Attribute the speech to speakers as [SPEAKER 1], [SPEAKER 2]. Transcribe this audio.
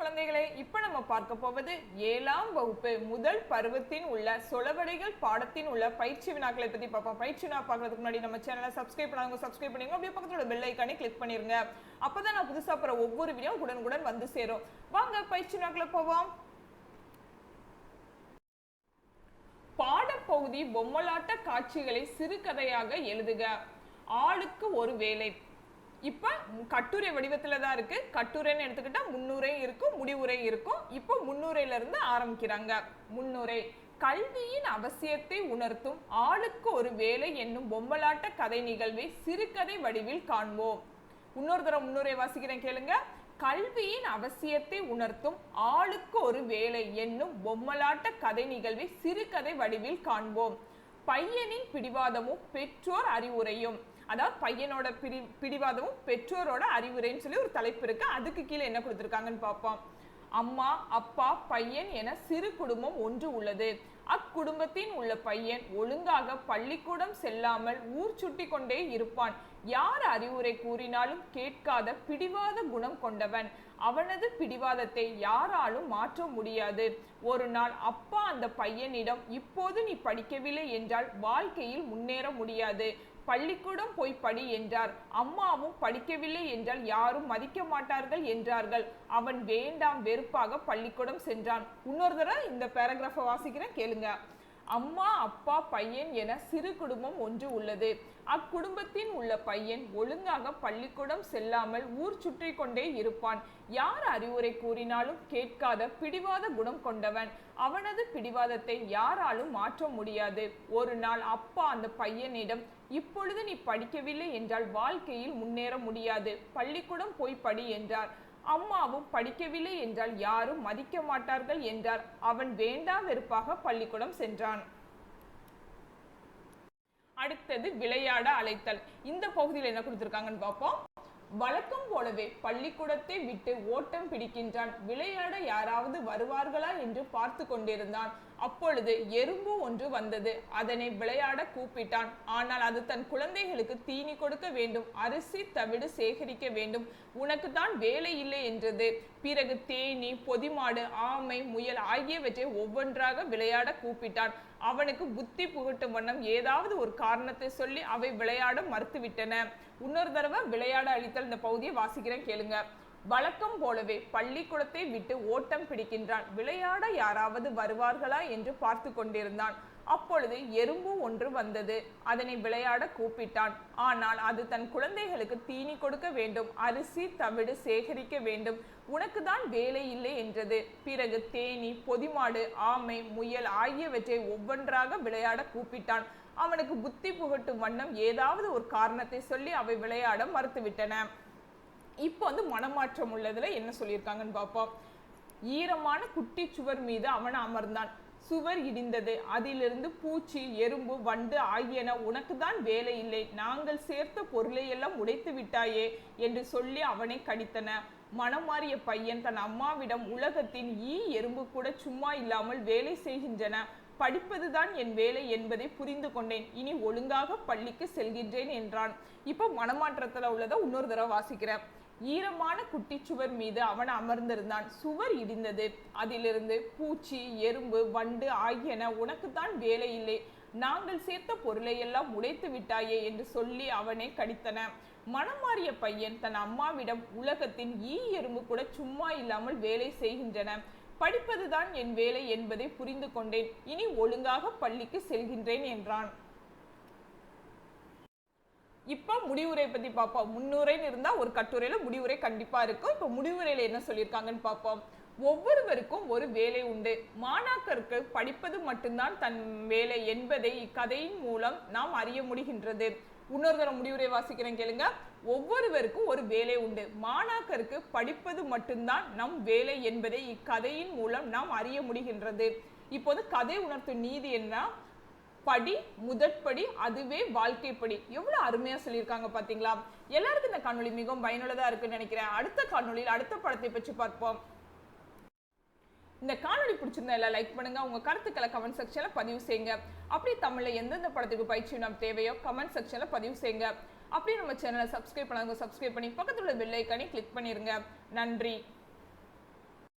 [SPEAKER 1] குழந்தைகளே இப்ப நம்ம பார்க்க போவது ஏழாம் வகுப்பு முதல் பருவத்தின் உள்ள சொலவடைகள் பாடத்தின் உள்ள பயிற்சி வினாக்களை பத்தி பார்ப்போம். பயிற்சி வினா பார்க்கறதுக்கு முன்னாடி நம்ம சேனலை சப்ஸ்கிரைப் பண்ணாங்க சப்ஸ்கிரைப் பண்ணிங்க அப்படியே பக்கத்தோட பெல் ஐக்கானே கிளிக் பண்ணிருங்க. அப்பதான் நான் புதுசா போற ஒவ்வொரு வீடியோ உடனுக்குடன் வந்து சேரும். வாங்க பயிற்சி வினாக்களை போவோம். பாடப்பகுதி பொம்மலாட்ட காட்சிகளை சிறுகதையாக எழுதுக. ஆளுக்கு ஒரு வேலை. இப்போ கட்டுரை வடிவத்தில் தான் இருக்கு. கட்டுரைன்னு எடுத்துக்கிட்டா முன்னுரை இருக்கும் முடிவுரை இருக்கும். இப்போ முன்னுரையிலிருந்து ஆரம்பிக்கிறாங்க. முன்னுரை கல்வியின் அவசியத்தை உணர்த்தும் ஆளுக்கு ஒரு வேலை என்னும் பொம்மலாட்ட கதை நிகழ்வை சிறுகதை வடிவில் காண்போம். இன்னொரு தடவை முன்னுரை வாசிக்கிறேன் கேளுங்க. கல்வியின் அவசியத்தை உணர்த்தும் ஆளுக்கு ஒரு வேலை என்னும் பொம்மலாட்ட கதை நிகழ்வை சிறுகதை வடிவில் காண்போம். பையனின் பிடிவாதமும் பெற்றோர் அறிவுரையும். அதாவது பையனோட பிடி பிடிவாதமும் பெற்றோரோட அறிவுரைன்னு சொல்லி ஒரு தலைப்பு இருக்கு. அதுக்கு கீழே என்ன கொடுத்துருக்காங்கன்னு பார்ப்போம். அம்மா அப்பா பையன் என சிறு குடும்பம் ஒன்று உள்ளது. அக்குடும்பத்தின் உள்ள பையன் ஒழுங்காக பள்ளிக்கூடம் செல்லாமல் ஊர் சுட்டி கொண்டே இருப்பான். யார் அறிவுரை கூறினாலும் கேட்காத பிடிவாத குணம் கொண்டவன். அவனது பிடிவாதத்தை யாராலும் மாற்ற முடியாது. ஒரு நாள் அப்பா அந்த பையனிடம் இப்போது நீ படிக்கவில்லை என்றால் வாழ்க்கையில் முன்னேற முடியாது. பள்ளிக்கூடம் போய் படி என்றார். அம்மாவும் படிக்கவில்லை என்றால் யாரும் மதிக்க மாட்டார்கள் என்றார்கள். அவன் வேண்டாம் வெறுப்பாக பள்ளிக்கூடம் சென்றான். இன்னொரு தடவை இந்த பேராகிராஃபை வாசிக்கிறேன் கேளுங்க. அம்மா அப்பா பையன் என சிறு குடும்பம் ஒன்று உள்ளது. அக்குடும்பத்தின் உள்ள பையன் ஒழுங்காக பள்ளிக்கூடம் செல்லாமல் ஊர் சுற்றி கொண்டே இருப்பான். யார் அறிவுரை கூறினாலும் கேட்காத பிடிவாத குணம் கொண்டவன். அவனது பிடிவாதத்தை யாராலும் மாற்ற முடியாது. ஒரு நாள் அப்பா அந்த பையனிடம் இப்பொழுது நீ படிக்கவில்லை என்றால் வாழ்க்கையில் முன்னேற முடியாது. பள்ளிக்கூடம் போய் படி என்றார். அம்மாவும் படிக்கவில்லை என்றால் யாரும் மதிக்க மாட்டார்கள் என்றார். அவன் வேண்டா வெறுப்பாக பள்ளிக்கூடம் சென்றான். அடுத்தது விளையாட அழைத்தல். இந்த பகுதியில் என்ன கொடுத்திருக்காங்கன்னு பார்ப்போம். வழக்கம் போலவே பள்ளிக்கூடத்தை விட்டு ஓட்டம் பிடிக்கின்றான். விளையாட யாராவது வருவார்களா என்று பார்த்து கொண்டிருந்தான். அப்பொழுது எறும்பு ஒன்று வந்தது. அதனை விளையாட கூப்பிட்டான். ஆனால் அது தன் குழந்தைகளுக்கு தீனி கொடுக்க வேண்டும். அரிசி தவிடு சேகரிக்க வேண்டும். உனக்கு தான் வேலை இல்லை என்றது. பிறகு தேனி பொதிமாடு ஆமை முயல் ஆகியவற்றை ஒவ்வொன்றாக விளையாட கூப்பிட்டான். அவனுக்கு புத்தி புகட்டும் வண்ணம் ஏதாவது ஒரு காரணத்தை சொல்லி அவை விளையாட மறுத்துவிட்டன. இன்னொரு தடவை விளையாட அளித்தல். இந்த பகுதியை வாசிக்கிறேன் கேளுங்க. வழக்கம் போலவே பள்ளிக்கூடத்தை விட்டு ஓட்டம் பிடிக்கின்றான். விளையாட யாராவது வருவார்களா என்று பார்த்து கொண்டிருந்தான். அப்பொழுது எறும்பு ஒன்று வந்தது. அதனை விளையாட கூப்பிட்டான். ஆனால் அது தன் குழந்தைகளுக்கு தீனி கொடுக்க வேண்டும். அரிசி தவிடு சேகரிக்க வேண்டும். உனக்கு தான் வேலை இல்லை என்றது. பிறகு தேனி பொதிமாடு ஆமை முயல் ஆகியவற்றை ஒவ்வொன்றாக விளையாட கூப்பிட்டான். அவனுக்கு புத்தி புகட்டும் வண்ணம் ஏதாவது ஒரு காரணத்தை சொல்லி அவை விளையாட மறுத்துவிட்டன. இப்போ வந்து மனமாற்றம் உள்ளதுல என்ன சொல்லியிருக்காங்கன்னு பார்ப்போம். ஈரமான குட்டி சுவர் மீது அவன் அமர்ந்தான். சுவர் இடிந்தது. அதிலிருந்து பூச்சி எறும்பு வண்டு ஆகியன உனக்கு தான் வேலை இல்லை. நாங்கள் சேர்த்த பொருளை எல்லாம் உடைத்து விட்டாயே என்று சொல்லி அவனை கடித்தன. மனம் மாறிய பையன் தன் அம்மாவிடம் உலகத்தின் ஈ எறும்பு கூட சும்மா இல்லாமல் வேலை செய்கின்றன. படிப்பதுதான் என் வேலை என்பதை புரிந்து கொண்டேன். இனி ஒழுங்காக பள்ளிக்கு செல்கின்றேன் என்றான். இப்போ மனமாற்றத்தில் உள்ளதை இன்னொரு தடவை வாசிக்கிறேன். ஈரமான குட்டிச்சுவர் மீது அவன் அமர்ந்திருந்தான். சுவர் இடிந்தது. அதிலிருந்து பூச்சி எறும்பு வண்டு ஆகியன உனக்குத்தான் வேலை இல்லை. நாங்கள் சேர்த்த பொருளை எல்லாம் உடைத்து விட்டாயே என்று சொல்லி அவனை கடித்தன. மனம் மாறிய பையன் தன் அம்மாவிடம் உலகத்தின் ஈ எறும்பு கூட சும்மா இல்லாமல் வேலை செய்கின்றன. படிப்பதுதான் என் வேலை என்பதை புரிந்து கொண்டேன். இனி ஒழுங்காக பள்ளிக்கு செல்கின்றேன் என்றான். இப்போ முடிவுரை பத்தி பார்ப்போம் முன்னுரைன்னு இருந்தா ஒரு கட்டுரையில முடிவுரை கண்டிப்பா இருக்கும். இப்போ முடிவுரையில என்ன சொல்லியிருக்காங்கன்னு பார்ப்போம் ஒவ்வொருவருக்கும் ஒரு வேலை உண்டு. மாணாக்கருக்கு படிப்பது மட்டும்தான் தன் வேலை என்பதை இக்கதையின் மூலம் நாம் அறிய முடிகின்றது. இன்னொரு முடிவுரை வாசிக்கிறேன் கேளுங்க. ஒவ்வொருவருக்கும் ஒரு வேலை உண்டு. மாணாக்கருக்கு படிப்பது மட்டும்தான் நம் வேலை என்பதை இக்கதையின் மூலம் நாம் அறிய முடிகின்றது. இப்போது கதை உணர்த்தும் நீதி என்ன? படி முதற்படி அதுவே வாழ்க்கைப்படி. எவ்வளவு அருமையா சொல்லியிருக்காங்க பாத்தீங்களா? எல்லாருக்கும் இந்த காணொளி மிகவும் பயனுள்ளதா இருக்குன்னு நினைக்கிறேன். அடுத்த காணொளியில் அடுத்த படத்தை பற்றி பார்ப்போம். இந்த காணொலி பிடிச்சிருந்தா எல்லாம் லைக் பண்ணுங்க. உங்க கருத்துக்களை கமெண்ட் செக்ஷன்ல பதிவு செய்யுங்க. அப்படி தமிழ்ல எந்தெந்த படத்துக்கு பயிற்சி நாம் தேவையோ கமெண்ட் செக்ஷன்ல பதிவு செய்யுங்க. அப்படியே நம்ம சேனலை சப்ஸ்கிரைப் பண்ணாங்க சப்ஸ்கிரைப் பண்ணி பக்கத்துல பெல் ஐக்கானே கிளிக் பண்ணிருங்க. நன்றி.